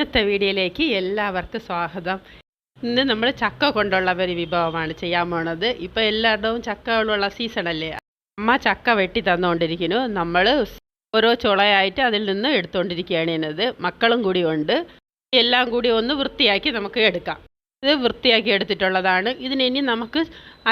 ഇന്നത്തെ വീഡിയോയിലേക്ക് എല്ലാവർക്കും സ്വാഗതം. ഇന്ന് നമ്മൾ ചക്ക കൊണ്ടുള്ള ഒരു വിഭവമാണ് ചെയ്യാൻ പോണത്. ഇപ്പോൾ എല്ലായിടവും ചക്കകളുള്ള സീസണല്ലേ അമ്മ ചക്ക വെട്ടി തന്നുകൊണ്ടിരിക്കുന്നു നമ്മൾ ഓരോ ചുളയായിട്ട് അതിൽ നിന്ന് എടുത്തുകൊണ്ടിരിക്കുകയാണ് ഇന്നത്. മക്കളും കൂടി ഉണ്ട്. എല്ലാം കൂടി ഒന്ന് വൃത്തിയാക്കി നമുക്ക് എടുക്കാം. ഇത് വൃത്തിയാക്കി എടുത്തിട്ടുള്ളതാണ്. ഇതിനെ നമുക്ക്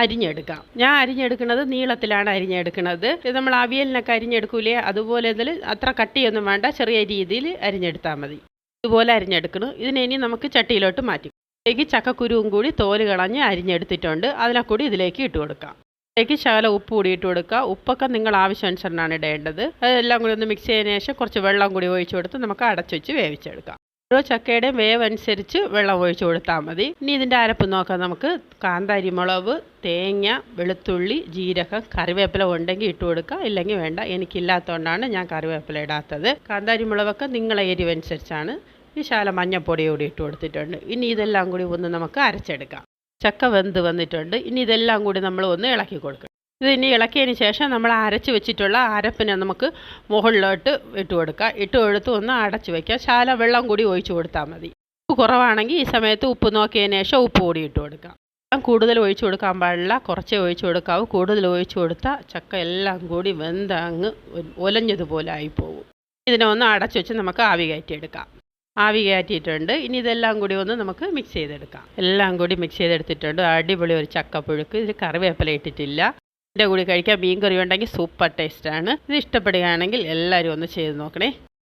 അരിഞ്ഞെടുക്കാം. ഞാൻ അരിഞ്ഞെടുക്കുന്നത് നീളത്തിലാണ് അരിഞ്ഞെടുക്കുന്നത്. ഇത് നമ്മൾ അവിയലിനൊക്കെ അരിഞ്ഞെടുക്കൂലേ? അതുപോലെ അത്ര കട്ടിയൊന്നും വേണ്ട. ചെറിയ രീതിയിൽ അരിഞ്ഞെടുത്താൽ മതി. ഇതുപോലെ അരിഞ്ഞെടുക്കണം ഇതിനെ ഇനി നമുക്ക് ചട്ടിയിലോട്ട് മാറ്റി. ഇതിലേക്ക് ചക്കക്കുരുവും കൂടി തോൽ കളഞ്ഞ് അരിഞ്ഞെടുത്തിട്ടുണ്ട്. അതിനെ കൂടി ഇതിലേക്ക് ഇട്ട് കൊടുക്കാം. ഇതിലേക്ക് ശകലം ഉപ്പ് കൂടി ഇട്ട് കൊടുക്കുക. ഉപ്പൊക്കെ നിങ്ങൾ ആവശ്യാനുസരണമാണ് ഇടേണ്ടത്. അതെല്ലാം കൂടി ഒന്ന് മിക്സ് ചെയ്തതിന് ശേഷം കുറച്ച് വെള്ളം കൂടി ഒഴിച്ചു കൊടുത്ത് നമുക്ക് അടച്ചു വെച്ച് വേവിച്ചെടുക്കാം. ഓരോ ചക്കയുടെയും വേവ് അനുസരിച്ച് വെള്ളം ഒഴിച്ചു കൊടുത്താൽ മതി. ഇനി ഇതിന്റെ അരപ്പ് നോക്കാം നമുക്ക്. കാന്താരി മുളക് തേങ്ങ വെളുത്തുള്ളി ജീരകം കറിവേപ്പില ഉണ്ടെങ്കിൽ ഇട്ട് കൊടുക്കാം ഇല്ലെങ്കിൽ വേണ്ട. എനിക്കില്ലാത്തതുകൊണ്ടാണ് ഞാൻ കറിവേപ്പില ഇടാത്തത്. കാന്താരി മുളകൊക്കെ നിങ്ങളെ എരിവനുസരിച്ചാണ് ഈ ശാല മഞ്ഞപ്പൊടി കൂടി ഇട്ട് കൊടുത്തിട്ടുണ്ട്. ഇനി ഇതെല്ലാം കൂടി ഒന്ന് നമുക്ക് അരച്ചെടുക്കാം. ചക്ക വെന്ത് വന്നിട്ടുണ്ട്. ഇനി ഇതെല്ലാം കൂടി നമ്മൾ ഒന്ന് ഇളക്കി കൊടുക്കണം. ഇനി ഇളക്കിയതിന് ശേഷം നമ്മൾ അരച്ച് വെച്ചിട്ടുള്ള അരപ്പിനെ നമുക്ക് മുകളിലോട്ട് ഇട്ട് കൊടുക്കാം ഇട്ട് കൊടുത്ത് ഒന്ന് അടച്ച് വയ്ക്കുക ശാല വെള്ളം കൂടി ഒഴിച്ചു കൊടുത്താൽ മതി. ഉപ്പ് കുറവാണെങ്കിൽ ഈ സമയത്ത് ഉപ്പ് നോക്കിയതിന് ശേഷം ഉപ്പ് കൂടി ഇട്ട് കൊടുക്കാം വെള്ളം കൂടുതൽ ഒഴിച്ചു കൊടുക്കാൻ പാടില്ല. കുറച്ചേ ഒഴിച്ചു കൊടുക്കാവൂ. കൂടുതൽ ഒഴിച്ചു കൊടുത്താൽ ചക്ക എല്ലാം കൂടി വെന്ത് അങ്ങ് ഒലഞ്ഞതുപോലെ ആയിപ്പോവും. ഇതിനെ ഒന്ന് അടച്ചു വെച്ച് നമുക്ക് ആവി കയറ്റിയെടുക്കാം. ആവി കയറ്റിയിട്ടുണ്ട്. ഇനി ഇതെല്ലാം കൂടി ഒന്ന് നമുക്ക് മിക്സ് ചെയ്തെടുക്കാം. എല്ലാം കൂടി മിക്സ് ചെയ്തെടുത്തിട്ടുണ്ട്. അടിപൊളി ഒരു ചക്കപ്പുഴുക്ക്. ഇതിൽ കറിവേപ്പില ഇട്ടിട്ടില്ല. ഇതിന്റെ കൂടി കഴിക്കാൻ മീൻ കറി ഉണ്ടെങ്കിൽ സൂപ്പർ ടേസ്റ്റാണ് ഇത് ഇഷ്ടപ്പെടുകയാണെങ്കിൽ എല്ലാവരും ഒന്ന് ചെയ്ത് നോക്കണേ.